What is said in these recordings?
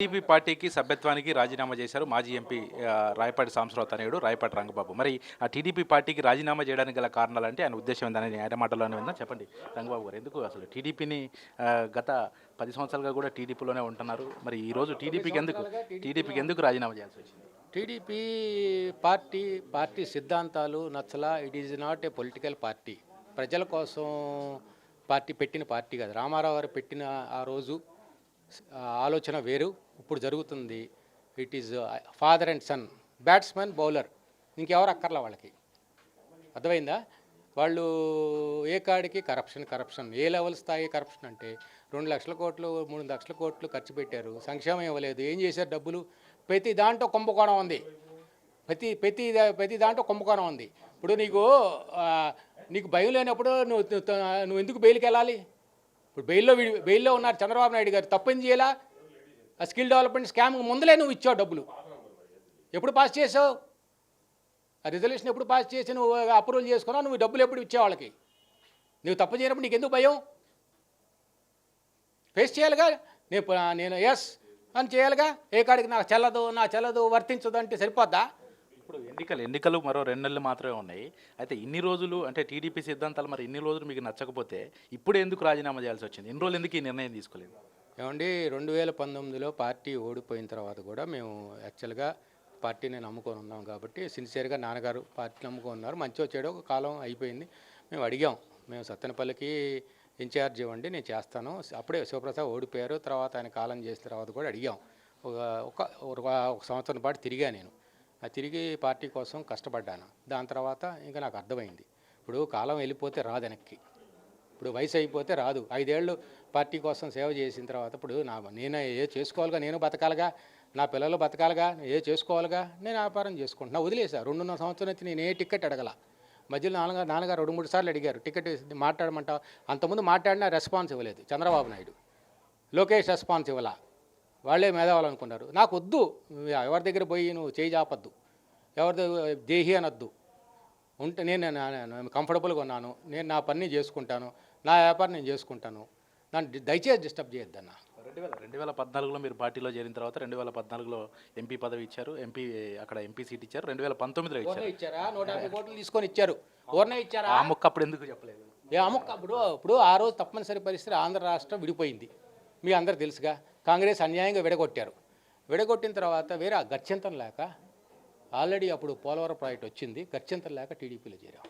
TDP పార్టీకి సభ్యత్వానికి రాజీనామా చేశారు మాజీ ఎంపీ రాయపాటి సాంసరావు తనయుడు రాయపాటి రంగబాబు. మరి ఆ టీడీపీ పార్టీకి రాజీనామా చేయడానికి గల కారణాలు అంటే ఆయన ఉద్దేశం ఏందని ఆయన మాటల్లోనే విందా చెప్పండి. రంగబాబు గారు ఎందుకు అసలు టీడీపీని గత పది సంవత్సరాలుగా కూడా టీడీపీలోనే ఉంటున్నారు. మరి ఈ రోజు టీడీపీకి ఎందుకు టీడీపీకి ఎందుకు రాజీనామా చేయాల్సి వచ్చింది? టీడీపీ పార్టీ పార్టీ సిద్ధాంతాలు నచ్చలా it is not a political party ప్రజల కోసం పార్టీ పెట్టిన పార్టీ కాదు. రామారావు గారు పెట్టిన ఆ రోజు ఆలోచన వేరు. ఇప్పుడు జరుగుతుంది. It is father and son batsmen bowler ఇంకెవరు అక్కర్లా వాళ్ళకి? అర్థమైందా? వాళ్ళు ఏ కాడికి కరప్షన్ కరప్షన్ ఏ లెవెల్ స్థాయి కరప్షన్ అంటే రెండు లక్షల కోట్లు మూడు లక్షల కోట్లు ఖర్చు పెట్టారు. సంక్షేమం ఇవ్వలేదు. ఏం చేశారు డబ్బులు? ప్రతి దాంట్లో కుంభకోణం ఉంది. ప్రతి ప్రతి దా- ప్రతి దాంట్లో కుంభకోణం ఉంది. ఇప్పుడు నీకు నీకు భయం లేనప్పుడు నువ్వు నువ్వు- నువ్వు ఎందుకు బెయిల్కి వెళ్ళాలి? ఇప్పుడు బెయిల్లో బెయిల్లో ఉన్నారు చంద్రబాబు నాయుడు గారు. తప్పని చేయాలా? ఆ స్కిల్ డెవలప్మెంట్ స్కామ్ ముందులే నువ్వు ఇచ్చావు డబ్బులు. ఎప్పుడు పాస్ చేసావు? ఆ రిజల్యూషన్ ఎప్పుడు పాస్ చేసి నువ్వు అప్రూవల్ చేసుకున్నావు? నువ్వు డబ్బులు ఎప్పుడు ఇచ్చే వాళ్ళకి? నువ్వు తప్పు చేయనప్పుడు నీకు ఎందుకు భయం? ఫేస్ చేయాలిగా? నేను నేను ఎస్ అని చేయాలిగా? ఏ కాడికి నాకు చెల్లదు నా చెల్లదు వర్తించదు అంటే సరిపోద్దా? ఇప్పుడు ఎన్నికలు ఎన్నికలు మరో రెండు నెలలు మాత్రమే ఉన్నాయి. అయితే ఇన్ని రోజులు అంటే టీడీపీ సిద్ధాంతాలు మరి ఇన్ని రోజులు మీకు నచ్చకపోతే ఇప్పుడు ఎందుకు రాజీనామా చేయాల్సి వచ్చింది? ఇన్ని రోజులు ఎందుకు ఈ నిర్ణయం తీసుకోలేదు? ఏమండి రెండు వేల పంతొమ్మిదిలో పార్టీ ఓడిపోయిన తర్వాత కూడా మేము యాక్చువల్గా పార్టీని నమ్ముకొని ఉన్నాం కాబట్టి సిన్సియర్గా నాన్నగారు పార్టీ నమ్ముకొని ఉన్నారు. మంచి వచ్చాడు ఒక కాలం అయిపోయింది. మేము అడిగాం మేము సత్తెనపల్లికి ఇన్ఛార్జ్ ఇవ్వండి నేను చేస్తాను. అప్పుడే శివప్రసాద్ ఓడిపోయారు. తర్వాత ఆయన కాలం చేసిన తర్వాత కూడా అడిగాం. ఒక ఒక ఒక ఒక సంవత్సరం పాటు తిరిగా నేను. ఆ తిరిగి పార్టీ కోసం కష్టపడ్డాను. దాని తర్వాత ఇంకా నాకు అర్థమైంది. ఇప్పుడు కాలం వెళ్ళిపోతే రాదు వెనక్కి. ఇప్పుడు వయసు అయిపోతే రాదు. ఐదేళ్ళు పార్టీ కోసం సేవ చేసిన తర్వాత ఇప్పుడు నా నేను ఏ చేసుకోవాలిగా? నేను బతకాలిగా? నా పిల్లలు బతకాలిగా? ఏ చేసుకోవాలిగా? నేను వ్యాపారం చేసుకుంటున్నా. వదిలేసా. రెండున్నర సంవత్సరం నుంచి నేను ఏ టికెట్ అడగల. మధ్యలో నాన్నగారు నాన్నగారు రెండు మూడు సార్లు అడిగారు. టికెట్ మాట్లాడమంటా అంతకుముందు మాట్లాడినా రెస్పాన్స్ ఇవ్వలేదు. చంద్రబాబు నాయుడు. లోకేష్ రెస్పాన్స్ ఇవ్వాల. వాళ్ళే మేధావాలనుకున్నారు నాకు వద్దు. ఎవరి దగ్గర పోయి నువ్వు చేయి చాపద్దు. ఎవరి దగ్గర దేహి అనొద్దు. ఉంటే నేను కంఫర్టబుల్గా ఉన్నాను. నేను నా పని చేసుకుంటాను. నా వ్యాపారం నేను చేసుకుంటాను. నన్ను దయచేసి డిస్టర్బ్ చేయొద్దన్న. రెండు వేల రెండు వేల పద్నాలుగులో మీరు పార్టీలో చేరిన తర్వాత రెండు వేల పద్నాలుగులో ఎంపీ పదవి ఇచ్చారు. ఎంపీ అక్కడ ఎంపీ సీట్ ఇచ్చారు. రెండు వేల పంతొమ్మిదిలో ఇచ్చారు. ఇచ్చారా? నూట యాభై కోట్లు తీసుకొని ఇచ్చారు. ఓర్నే ఇచ్చారా? ఆ మొక్క అప్పుడు ఎందుకు చెప్పలేదు? ఏ అమ్ముక ఇప్పుడు ఇప్పుడు ఆ రోజు తప్పనిసరి పరిస్థితి ఆంధ్ర రాష్ట్రం విడిపోయింది. మీ అందరు తెలుసుగా. కాంగ్రెస్ అన్యాయంగా విడగొట్టారు. విడగొట్టిన తర్వాత వేరే గత్యంతరం లేక ఆల్రెడీ అప్పుడు పోలవరం ప్రాజెక్ట్ వచ్చింది గత్యంతరం లేక టీడీపీలో చేరాం.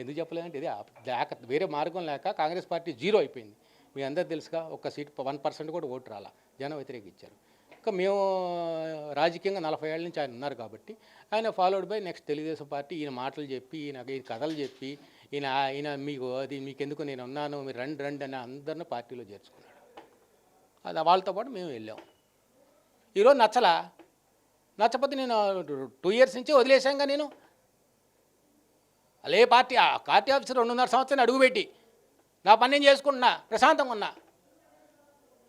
ఎందుకు చెప్పలేదంటే ఇది లేక వేరే మార్గం లేక కాంగ్రెస్ పార్టీ జీరో అయిపోయింది. మీ అందరు తెలుసుగా ఒక్క సీట్ వన్ పర్సెంట్ కూడా ఓటు రాలా జనం వ్యతిరేకించారు ఇంకా మేము రాజకీయంగా నలభై ఏళ్ళ నుంచి ఆయన ఉన్నారు కాబట్టి ఆయన followed by next Telugu Desam party ఈయన మాటలు చెప్పి ఈయన ఈయన కథలు చెప్పి ఈయన ఈయన మీకు అది మీకెందుకు నేను ఉన్నాను మీరు రండి రండి అని అందరిని పార్టీలో చేర్చుకున్నాడు. అది వాళ్ళతో పాటు మేము వెళ్ళాం. ఈరోజు నచ్చలా? నచ్చకపోతే నేను టూ ఇయర్స్ నుంచి వదిలేసాంగా నేను. అలే పార్టీ ఆ పార్టీ ఆఫీసర్ రెండున్నర సంవత్సరం అడుగుపెట్టి నా పని నేను చేసుకుంటున్నా ప్రశాంతంగా ఉన్నా.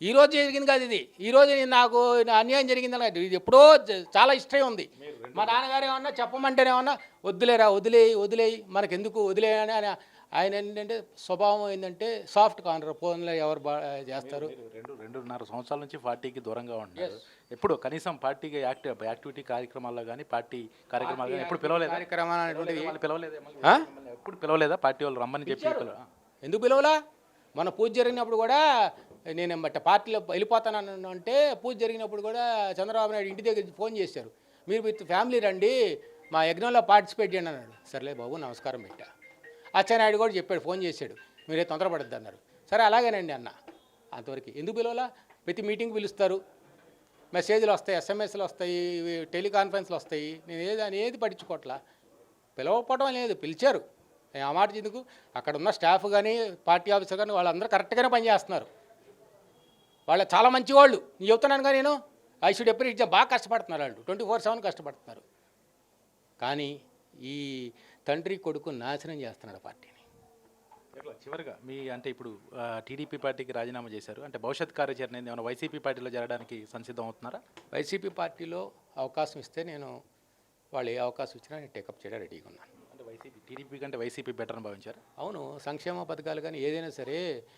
ఈ రోజు జరిగింది కాదు ఇది. ఈ రోజు నేను నాకు అన్యాయం జరిగింది ఇది ఎప్పుడో చాలా హిస్టరీ ఉంది. మా నాన్నగారు ఏమన్నా చెప్పమంటేనేమన్నా వద్దులేరా వదిలేయి వదిలేయి మనకెందుకు వదిలే అని ఆయన ఆయన ఏంటంటే స్వభావం ఏంటంటే సాఫ్ట్ కార్నర్ ఫోన్లో ఎవరు చేస్తారు. రెండు రెండున్నర సంవత్సరాల నుంచి పార్టీకి దూరంగా ఉంటున్నారు ఎప్పుడు కనీసం పార్టీకి యాక్టివ్ యాక్టివిటీ కార్యక్రమాల్లో కానీ పార్టీ కార్యక్రమాలు కానీ ఎప్పుడు పిలవలేదా? కార్యక్రమాలు పిలవలేదా? ఎప్పుడు పిలవలేదా? పార్టీ వాళ్ళు రమ్మని చెప్పి ఎందుకు పిలవలా? మన పూజ జరిగినప్పుడు కూడా నేను బట్ పార్టీలో వెళ్ళిపోతాను అంటే పూజ జరిగినప్పుడు కూడా చంద్రబాబు నాయుడు ఇంటి దగ్గర ఫోన్ చేశారు. మీరు విత్ ఫ్యామిలీ రండి మా యజ్ఞంలో పార్టిసిపేట్ చేయండి అన్నాడు. సర్లే బాబు నమస్కారం పెట్టా. అచ్చెన్నాయుడు కూడా చెప్పాడు ఫోన్ చేశాడు. మీరే తొందరపడద్దు అన్నారు. సరే అలాగేనండి అన్న. అంతవరకు ఎందుకు పిలవలా? ప్రతి మీటింగ్ పిలుస్తారు. మెసేజ్లు వస్తాయి ఎస్ఎంఎస్లు వస్తాయి టెలికాన్ఫరెన్స్లు వస్తాయి. నేను ఏది అని ఏది పట్టించుకోవట్లా పిలవకపోవడం లేదు పిలిచారు. ఆ మాట ఎందుకు? అక్కడ ఉన్న స్టాఫ్ కానీ పార్టీ ఆఫీసర్ కానీ వాళ్ళందరూ కరెక్ట్గానే పనిచేస్తున్నారు. వాళ్ళ చాలా మంచి వాళ్ళు నేను చెప్తున్నాను కానీ నేను? ఐ షుడ్ ఎప్పుడు బాగా కష్టపడుతున్నారు వాళ్ళు. ట్వంటీ ఫోర్ సెవెన్ కష్టపడుతున్నారు. కానీ ఈ తండ్రి కొడుకు నాశనం చేస్తున్నాడు పార్టీని. చివరిగా మీ అంటే ఇప్పుడు టీడీపీ పార్టీకి రాజీనామా చేశారు. అంటే భవిష్యత్ కార్యాచరణ? ఏమైనా వైసీపీ పార్టీలో చేరడానికి సంసిద్ధం అవుతున్నారా? వైసీపీ పార్టీలో అవకాశం ఇస్తే నేను వాళ్ళు ఏ అవకాశం ఇచ్చినా నేను టేకప్ చేయడం రెడీగా ఉన్నాను. వైసీపీ వైసీపీ టీడీపీ కంటే వైసీపీ బెటర్ అని భావించారు? అవును సంక్షేమ పథకాలు కానీ ఏదైనా సరే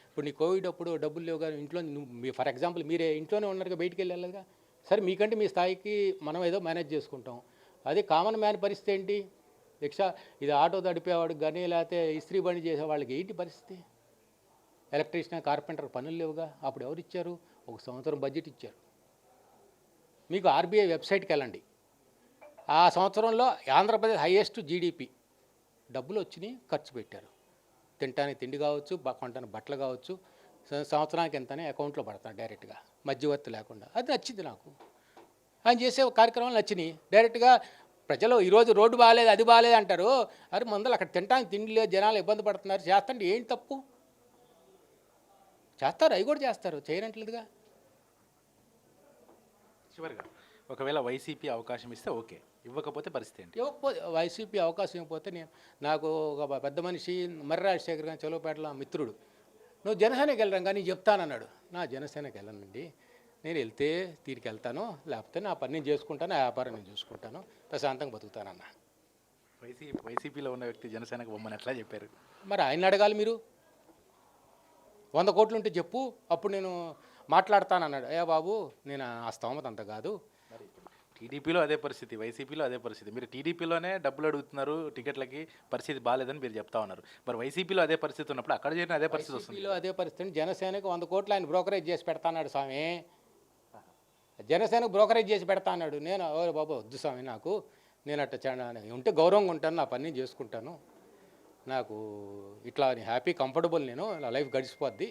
ఇప్పుడు నీ కోవిడ్ అప్పుడు డబ్బులు లేవు కానీ ఇంట్లో నువ్వు ఫర్ ఎగ్జాంపుల్ మీరే ఇంట్లోనే ఉన్నారుగా బయటికి వెళ్ళాలిగా. సరే మీకంటే మీ స్థాయికి మనం ఏదో మేనేజ్ చేసుకుంటాం. అదే కామన్ మ్యాన్ పరిస్థితి ఏంటి? రిక్షా ఇది ఆటో తడిపేవాడికి కానీ లేకపోతే ఇస్త్రీ బండి చేసే వాళ్ళకి ఏంటి పరిస్థితి? ఎలక్ట్రీషియన్ కార్పెంటర్ పనులు లేవుగా. అప్పుడు ఎవరు ఇచ్చారు? ఒక సంవత్సరం బడ్జెట్ ఇచ్చారు. మీకు ఆర్బీఐ వెబ్సైట్కి వెళ్ళండి. ఆ సంవత్సరంలో ఆంధ్రప్రదేశ్ హైయెస్ట్ జీడిపి డబ్బులు వచ్చినాయి ఖర్చు పెట్టారు. తినటానికి తిండి కావచ్చు బ- బట్టలు కావచ్చు సంవత్సరానికి ఎంతనే అకౌంట్లో పడతాను డైరెక్ట్గా మధ్యవర్తి లేకుండా. అది నచ్చింది నాకు. ఆయన చేసే కార్యక్రమాలు నచ్చినాయి. డైరెక్ట్గా ప్రజలు ఈరోజు రోడ్డు బాగాలేదు అది బాగాలేదు అంటారు. అరే ముందర అక్కడ తినడానికి తిండి లేదు జనాలు ఇబ్బంది పడుతున్నారు. చేస్తుంటే ఏంటి తప్పు? చేస్తారు అవి కూడా చేస్తారు. చేయనట్లేదుగా. చివరిగా ఒకవేళ వైసీపీ అవకాశం ఇస్తే ఓకే. ఇవ్వకపోతే పరిస్థితి ఏంటి? ఇవ్వకపోతే వైసీపీ అవకాశం ఇవ్వకపోతే నేను నాకు ఒక పెద్ద మనిషి మర్రి రాజశేఖర్ గారి చొలవపేటలో మిత్రుడు. నువ్వు జనసేనకి వెళ్ళడం కానీ చెప్తానన్నాడు. నా జనసేనకి వెళ్ళనండి. నేను వెళ్తే తీరికి వెళ్తాను. లేకపోతే నా పని నేను చేసుకుంటాను నా వ్యాపారం నేను చూసుకుంటాను. ప్రశాంతంగా బతుకుతానన్న. వైసీ వైసీపీలో ఉన్న వ్యక్తి జనసేనకు బొమ్మని ఎట్లా చెప్పారు? మరి ఆయన అడగాలి మీరు. వంద కోట్లు ఉంటే చెప్పు. అప్పుడు నేను మాట్లాడతానన్నాడు. ఏ బాబు నేను ఆ స్తోమత అంత కాదు. టీడీపీలో అదే పరిస్థితి వైసీపీలో అదే పరిస్థితి. మీరు టీడీపీలోనే డబ్బులు అడుగుతున్నారు టికెట్లకి పరిస్థితి బాగాలేదని మీరు చెప్తా ఉన్నారు. మరి వైసీపీలో అదే పరిస్థితి ఉన్నప్పుడు అక్కడ చేరిన అదే పరిస్థితి వస్తుంది అదే పరిస్థితి జనసేనకు వంద కోట్లు ఆయన బ్రోకరేజ్ చేసి పెడతాన్నాడు స్వామి. జనసేనకు బ్రోకరేజ్ చేసి పెడతాన్నాడు నేను ఓ బాబు వద్దు స్వామి నాకు. నేను అట్ట ఉంటే గౌరవంగా ఉంటాను నా పని చేసుకుంటాను. నాకు ఇట్లా హ్యాపీ కంఫర్టబుల్ నేను నా లైఫ్ గడిచిపోద్ది.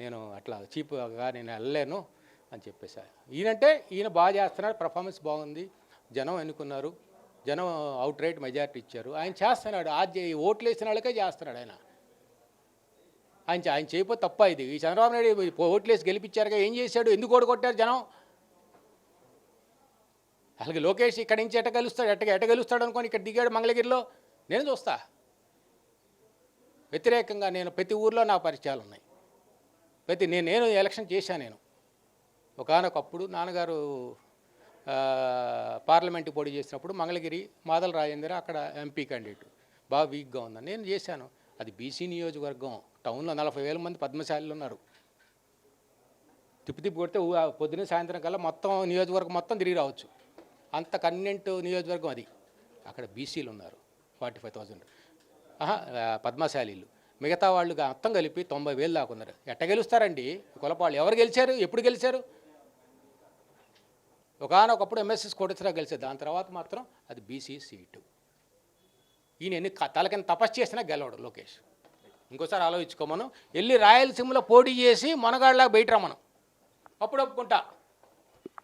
నేను అట్లా చీప్గా నేను వెళ్ళలేను. అని చెప్పేసా ఈయనంటే ఈయన బాగా చేస్తున్నాడు పర్ఫార్మెన్స్ బాగుంది జనం ఎన్నుకున్నారు జనం అవుట్ రైట్ మెజారిటీ ఇచ్చారు. ఆయన చేస్తున్నాడు ఆ ఓట్లు వేసిన వాళ్ళకే చేస్తున్నాడు ఆయన. ఆయన ఆయన చేయకపోతే తప్ప ఇది. ఈ చంద్రబాబు నాయుడు ఓట్లు వేసి గెలిపించారుగా ఏం చేశాడు? ఎందుకు ఓడగొట్టారు జనం? అలాగే లోకేష్ ఇక్కడి నుంచి ఎట గెలుస్తాడు ఎట్ట ఎట గెలుస్తాడు అనుకోని ఇక్కడ దిగాడు మంగళగిరిలో? నేను చూస్తా. వ్యతిరేకంగా నేను ప్రతి ఊర్లో నా పరిచయాలు ఉన్నాయి. ప్రతి నేను నేను ఎలక్షన్ చేశాను నేను. ఒకనొకప్పుడు నాన్నగారు పార్లమెంటు పార్లమెంట్కి పోటీ చేసినప్పుడు మంగళగిరి మాదల రాజేంద్ర అక్కడ ఎంపీ క్యాండిడేట్. బాగా వీక్గా ఉందని నేను చేశాను. అది బీసీ నియోజకవర్గం. టౌన్లో నలభై వేల మంది పద్మశాలిలు ఉన్నారు. తిప్పి తిప్పి కొడితే ఊ- పొద్దున్న సాయంత్రం కల్లా మొత్తం నియోజకవర్గం మొత్తం తిరిగి రావచ్చు. అంత కన్వెంట్ నియోజకవర్గం అది. అక్కడ బీసీలు ఉన్నారు ఫార్టీ ఫైవ్ థౌజండ్ పద్మశాలీలు. మిగతా వాళ్ళు మొత్తం కలిపి తొంభై వేలు దాకా ఉన్నారు. ఎట్ట గెలుస్తారండి? కులపాళ్ళు ఎవరు గెలిచారు? ఎప్పుడు గెలిచారు? ఒకనొకప్పుడు ఎంఎస్ఎస్ కోటేశ్వరరావు గెలిచేది దాని తర్వాత మాత్రం అది బీసీ సీటు ఈయన ఎన్ని తలకిన తలకింద తపస్సు చేసినా గెలవడు లోకేష్. ఇంకోసారి ఆలోచించుకోమను వెళ్ళి రాయలసీమలో పోటీ చేసి మనగాళ్ళ బయట రమ్మను. అప్పుడు ఒప్పుకుంటా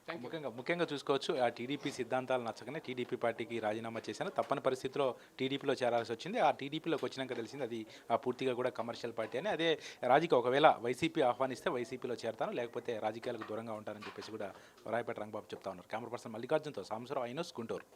ముఖ్యంగా ముఖ్యంగా చూసుకోవచ్చు. ఆ టీడీపీ సిద్ధాంతాలు నచ్చకనే టీడీపీ పార్టీకి రాజీనామా చేశాను. తప్పని పరిస్థితిలో టీడీపీలో చేరాల్సి వచ్చింది. ఆ టీడీపీలోకి వచ్చినాక తెలిసింది అది ఆ పూర్తిగా కూడా కమర్షియల్ పార్టీ అని. అదే రాజకీయ ఒకవేళ వైసీపీ ఆహ్వానిస్తే వైసీపీలో చేరతాను. లేకపోతే రాజకీయాలకు దూరంగా ఉంటానని చెప్పేసి కూడా రాయపేట రంగబాబు చెప్తా ఉన్నారు. కెమెరా పర్సన్ మల్లికార్జున్తో సాంసరావు ఐనోస్ గుంటూరు.